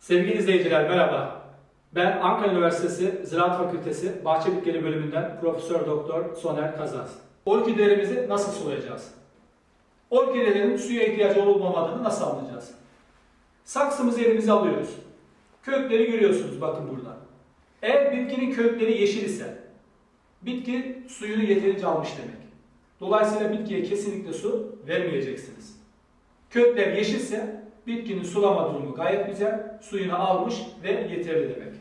Sevgili izleyiciler merhaba. Ben Ankara Üniversitesi Ziraat Fakültesi Bahçe Bitkileri bölümünden Profesör Doktor Soner Kazaz. Orkidelerimizi nasıl sulayacağız? Orkidelerin suya ihtiyacı olup olmadığını nasıl anlayacağız? Saksımızı elimize alıyoruz. Kökleri görüyorsunuz bakın burada. Eğer bitkinin kökleri yeşil ise bitki suyunu yeterince almış demek. Dolayısıyla bitkiye kesinlikle su vermeyeceksiniz. Kökler yeşilse bitkinin sulama durumu gayet güzel, suyunu almış ve yeterli demek.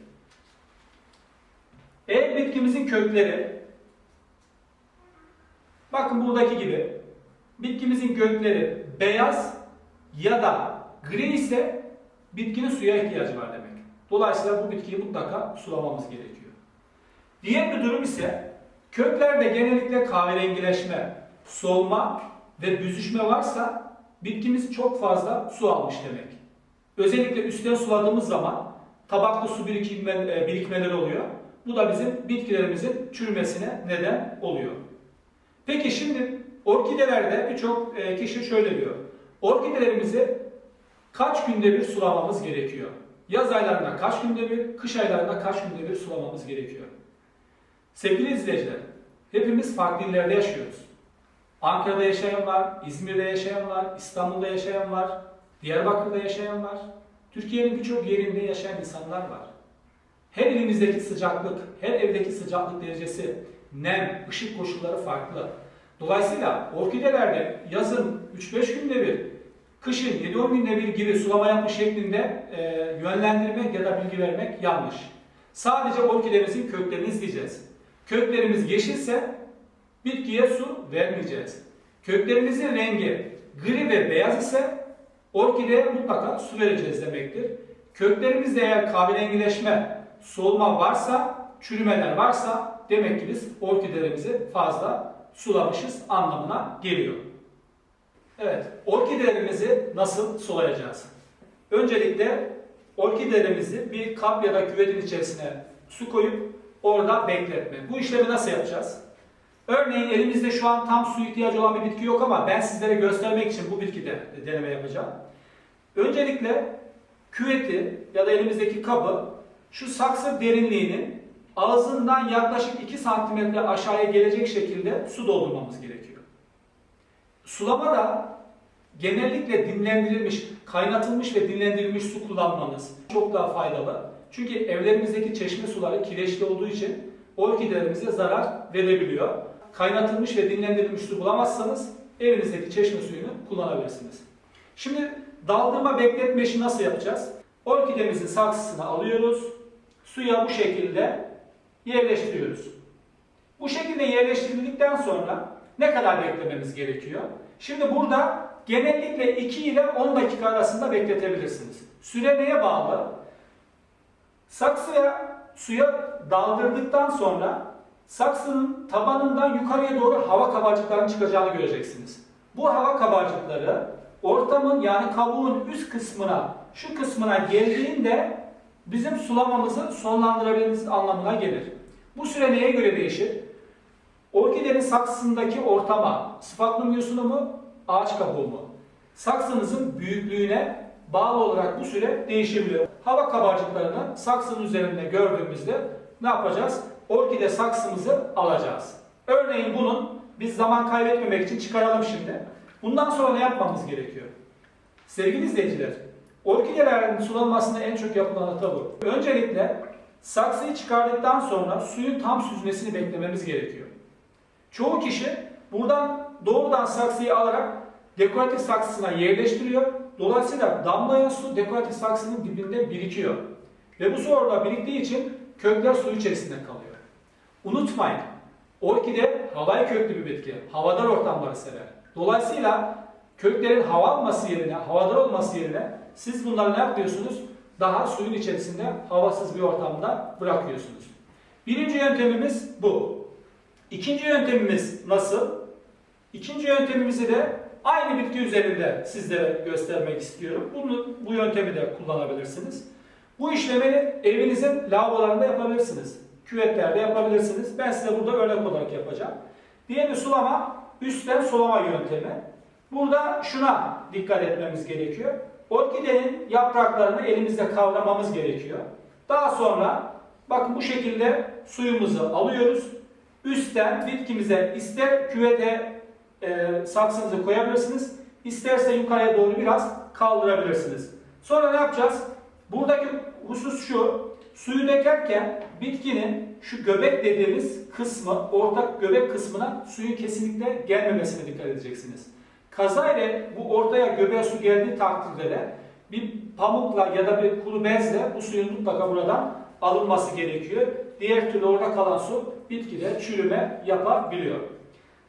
Eğer bitkimizin kökleri, bakın buradaki gibi, bitkimizin kökleri beyaz ya da gri ise bitkinin suya ihtiyacı var demek. Dolayısıyla bu bitkiyi mutlaka sulamamız gerekiyor. Diğer bir durum ise köklerde genellikle kahverengileşme, solma ve büzüşme varsa bitkimiz çok fazla su almış demek. Özellikle üstten suladığımız zaman tabakta su birikme, birikmeleri oluyor. Bu da bizim bitkilerimizin çürümesine neden oluyor. Peki şimdi orkidelerde birçok e, kişi şöyle diyor. Orkidelerimizi kaç günde bir sulamamız gerekiyor? Yaz aylarında kaç günde bir, kış aylarında kaç günde bir sulamamız gerekiyor? Sevgili izleyiciler, hepimiz farklı illerde yaşıyoruz. Ankara'da yaşayan var, İzmir'de yaşayan var, İstanbul'da yaşayan var, Diyarbakır'da yaşayan var. Türkiye'nin birçok yerinde yaşayan insanlar var. Her ilimizdeki sıcaklık, her evdeki sıcaklık derecesi, nem, ışık koşulları farklı. Dolayısıyla orkidelerde yazın 3-5 günde bir, kışın 7-10 günde bir gibi sulama yapma şeklinde e, yönlendirmek ya da bilgi vermek yanlış. Sadece orkidemizin köklerini izleyeceğiz. Köklerimiz yeşilse bitkiye su vermeyeceğiz. Köklerimizin rengi gri ve beyaz ise orkideye mutlaka su vereceğiz demektir. Köklerimizde eğer kahverengileşme, solma varsa, çürümeler varsa demek ki biz orkidelerimizi fazla sulamışız anlamına geliyor. Evet, orkidelerimizi nasıl sulayacağız? Öncelikle orkidelerimizi bir kap ya da küvetin içerisine su koyup orada bekletme. Bu işlemi nasıl yapacağız? Örneğin elimizde şu an tam su ihtiyacı olan bir bitki yok ama ben sizlere göstermek için bu bitkide deneme yapacağım. Öncelikle küveti ya da elimizdeki kabı şu saksı derinliğinin ağzından yaklaşık 2 santimetre aşağıya gelecek şekilde su doldurmamız gerekiyor. Sulama da genellikle dinlendirilmiş, kaynatılmış ve dinlendirilmiş su kullanmanız çok daha faydalı. Çünkü evlerimizdeki çeşme suları kireçli olduğu için orkidelerimize zarar verebiliyor. Kaynatılmış ve dinlendirilmiş su bulamazsanız evinizdeki çeşme suyunu kullanabilirsiniz. Şimdi daldırma bekletme işi nasıl yapacağız? Orkidemizin saksısını alıyoruz. Suya bu şekilde yerleştiriyoruz. Bu şekilde yerleştirildikten sonra ne kadar beklememiz gerekiyor? Şimdi burada genellikle 2 ile 10 dakika arasında bekletebilirsiniz. Süre neye bağlı? Saksıya suya daldırdıktan sonra saksının tabanından yukarıya doğru hava kabarcıklarının çıkacağını göreceksiniz. Bu hava kabarcıkları ortamın yani kabuğun üst kısmına, şu kısmına geldiğinde bizim sulamamızı sonlandırabilmemiz anlamına gelir. Bu süre neye göre değişir? Orkidenin saksısındaki ortama, sıfaklım yosunu mu, ağaç kabuğu mu? Saksınızın büyüklüğüne bağlı olarak bu süre değişebiliyor. Hava kabarcıklarını saksının üzerinde gördüğümüzde ne yapacağız? Orkide saksımızı alacağız. Örneğin bunun biz zaman kaybetmemek için çıkaralım şimdi. Bundan sonra ne yapmamız gerekiyor? Sevgili izleyiciler, orkidelerin sulanmasında en çok yapılan hata bu. Öncelikle saksıyı çıkardıktan sonra suyun tam süzmesini beklememiz gerekiyor. Çoğu kişi buradan doğrudan saksıyı alarak dekoratif saksısına yerleştiriyor. Dolayısıyla damlayan su dekoratif saksının dibinde birikiyor. Ve bu su orada biriktiği için kökler su içerisinde kalıyor. Unutmayın, orkide havai köklü bir bitki. Havadar ortamları sever. Dolayısıyla köklerin hava alması yerine, havadar olması yerine siz bunları ne yapıyorsunuz? Daha suyun içerisinde havasız bir ortamda bırakıyorsunuz. Birinci yöntemimiz bu. İkinci yöntemimiz nasıl? İkinci yöntemimizi de aynı bitki üzerinde sizlere göstermek istiyorum. Bunu, bu yöntemi de kullanabilirsiniz. Bu işlemi evinizin lavabolarında yapabilirsiniz. Küvetlerde yapabilirsiniz. Ben size burada örnek olarak yapacağım. Diğeri sulama, üstten sulama yöntemi. Burada şuna dikkat etmemiz gerekiyor. Orkidenin yapraklarını elimizde kavramamız gerekiyor. Daha sonra bakın bu şekilde suyumuzu alıyoruz. Üstten bitkimize ister küvete e, saksınızı koyabilirsiniz. isterse yukarıya doğru biraz kaldırabilirsiniz. Sonra ne yapacağız? Buradaki husus şu. Suyu dökerken bitkinin şu göbek dediğimiz kısmı, ortak göbek kısmına suyun kesinlikle gelmemesine dikkat edeceksiniz. Kazayla bu ortaya göbeğe su geldiği takdirde de bir pamukla ya da bir kuru bezle bu suyun mutlaka buradan alınması gerekiyor. Diğer türlü orada kalan su bitkide çürüme yapabiliyor.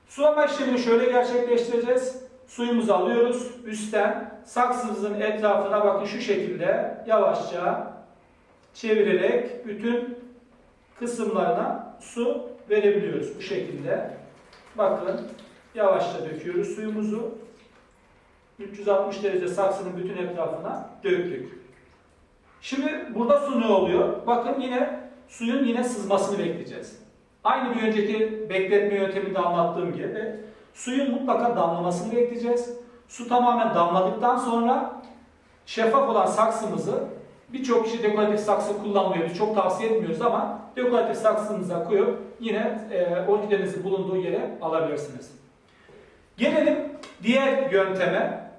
Sulama işlemini şöyle gerçekleştireceğiz. Suyumuzu alıyoruz. Üstten saksımızın etrafına bakın şu şekilde yavaşça çevirerek bütün kısımlarına su verebiliyoruz. Bu şekilde. Bakın yavaşça döküyoruz suyumuzu. 360 derece saksının bütün etrafına döktük. Şimdi burada su ne oluyor? Bakın yine suyun yine sızmasını bekleyeceğiz. Aynı bir önceki bekletme yönteminde anlattığım gibi suyun mutlaka damlamasını bekleyeceğiz. Su tamamen damladıktan sonra şeffaf olan saksımızı birçok kişi dekoratif saksı kullanmıyor. Biz çok tavsiye etmiyoruz ama dekoratif saksınıza koyup yine e, orkidenizin bulunduğu yere alabilirsiniz. Gelelim diğer yönteme.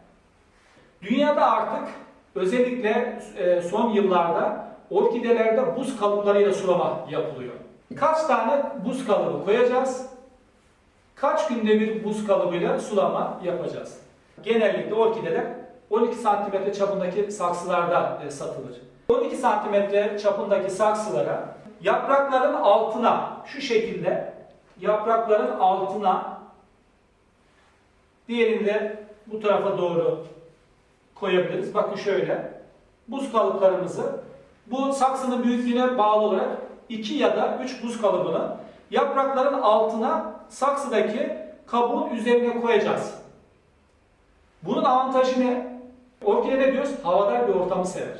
Dünyada artık özellikle e, son yıllarda orkidelerde buz kalıplarıyla sulama yapılıyor. Kaç tane buz kalıbı koyacağız? Kaç günde bir buz kalıbıyla sulama yapacağız? Genellikle orkideler 12 santimetre çapındaki saksılarda e, satılır. 12 santimetre çapındaki saksılara yaprakların altına şu şekilde yaprakların altına diğerini de bu tarafa doğru koyabiliriz. Bakın şöyle. Buz kalıplarımızı bu saksının büyüklüğüne bağlı olarak 2 ya da 3 buz kalıbını yaprakların altına saksıdaki kabuğun üzerine koyacağız. Bunun avantajı ne? Orkide ne diyoruz? Havadar bir ortamı sever.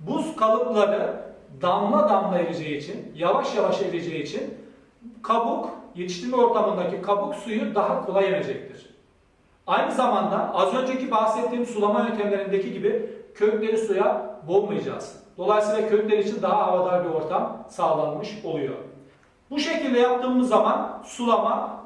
Buz kalıpları damla damla eriyeceği için, yavaş yavaş eriyeceği için kabuk, yetiştirme ortamındaki kabuk suyu daha kolay emecektir. Aynı zamanda az önceki bahsettiğim sulama yöntemlerindeki gibi kökleri suya boğmayacağız. Dolayısıyla kökler için daha havadar bir ortam sağlanmış oluyor. Bu şekilde yaptığımız zaman sulama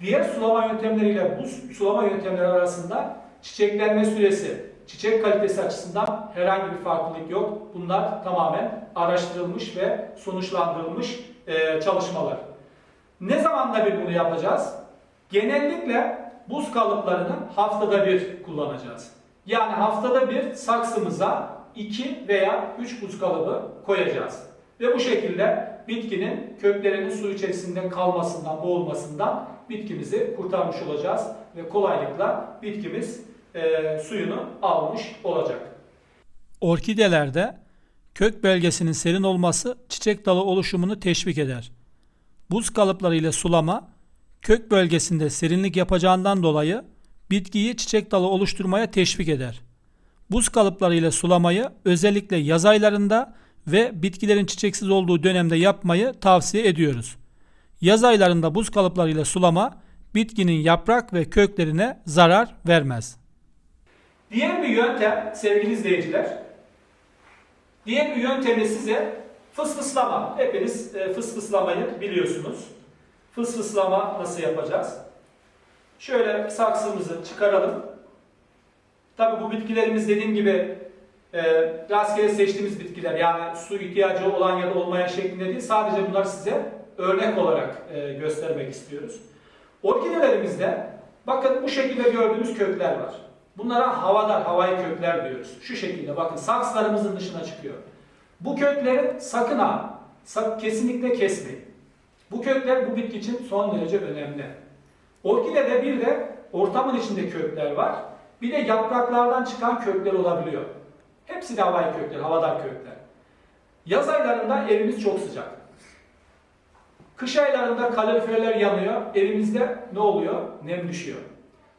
diğer sulama yöntemleriyle bu sulama yöntemleri arasında çiçeklenme süresi, çiçek kalitesi açısından herhangi bir farklılık yok. Bunlar tamamen araştırılmış ve sonuçlandırılmış e, çalışmalar. Ne zamanla bir bunu yapacağız? Genellikle buz kalıplarını haftada bir kullanacağız. Yani haftada bir saksımıza 2 veya 3 buz kalıbı koyacağız. Ve bu şekilde bitkinin köklerinin su içerisinde kalmasından, boğulmasından bitkimizi kurtarmış olacağız. Ve kolaylıkla bitkimiz e, suyunu almış olacak. Orkidelerde kök bölgesinin serin olması çiçek dalı oluşumunu teşvik eder. Buz kalıpları ile sulama kök bölgesinde serinlik yapacağından dolayı bitkiyi çiçek dalı oluşturmaya teşvik eder. Buz kalıpları ile sulamayı özellikle yaz aylarında ve bitkilerin çiçeksiz olduğu dönemde yapmayı tavsiye ediyoruz. Yaz aylarında buz kalıpları ile sulama bitkinin yaprak ve köklerine zarar vermez. Diğer bir yöntem sevgili izleyiciler, diğer bir yöntemi size fısfıslama. Hepiniz e, fısfıslamayı biliyorsunuz. Fısfıslama nasıl yapacağız? Şöyle saksımızı çıkaralım. Tabii bu bitkilerimiz dediğim gibi e, rastgele seçtiğimiz bitkiler yani su ihtiyacı olan ya da olmayan şeklinde değil. Sadece bunlar size örnek olarak e, göstermek istiyoruz. Orkidelerimizde bakın bu şekilde gördüğümüz kökler var. Bunlara havadar, havai kökler diyoruz. Şu şekilde bakın sakslarımızın dışına çıkıyor. Bu kökleri sakın ha, sak, kesinlikle kesmeyin. Bu kökler bu bitki için son derece önemli. Orkidede bir de ortamın içinde kökler var. Bir de yapraklardan çıkan kökler olabiliyor. Hepsi de havai kökler, havadar kökler. Yaz aylarında evimiz çok sıcak. Kış aylarında kaloriferler yanıyor. Evimizde ne oluyor? Nem düşüyor.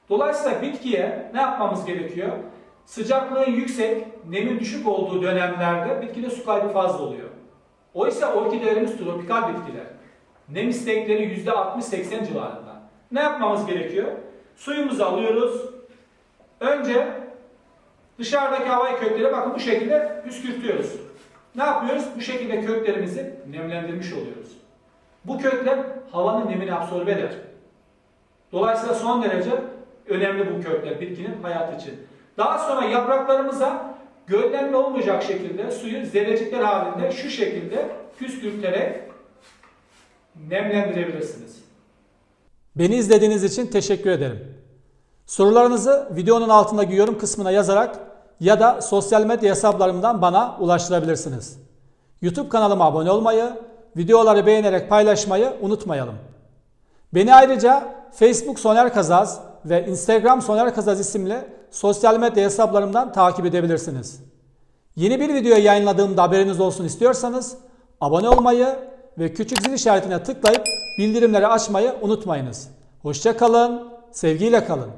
Dolayısıyla bitkiye ne yapmamız gerekiyor? Sıcaklığın yüksek, nemin düşük olduğu dönemlerde bitkide su kaybı fazla oluyor. Oysa orkidelerimiz tropikal bitkiler. Nem istekleri %60-80 civarında. Ne yapmamız gerekiyor? Suyumuzu alıyoruz. Önce dışarıdaki havayı köklere bakın bu şekilde püskürtüyoruz. Ne yapıyoruz? Bu şekilde köklerimizi nemlendirmiş oluyoruz. Bu kökler havanın nemini absorbe eder. Dolayısıyla son derece önemli bu kökler bitkinin hayatı için. Daha sonra yapraklarımıza göllenme olmayacak şekilde suyu zerrecikler halinde şu şekilde püskürterek nemlendirebilirsiniz. Beni izlediğiniz için teşekkür ederim. Sorularınızı videonun altındaki yorum kısmına yazarak ya da sosyal medya hesaplarımdan bana ulaştırabilirsiniz. YouTube kanalıma abone olmayı, videoları beğenerek paylaşmayı unutmayalım. Beni ayrıca Facebook Soner Kazaz ve Instagram Soner Kazaz isimli sosyal medya hesaplarımdan takip edebilirsiniz. Yeni bir video yayınladığımda haberiniz olsun istiyorsanız abone olmayı ve küçük zil işaretine tıklayıp bildirimleri açmayı unutmayınız. Hoşça kalın, sevgiyle kalın.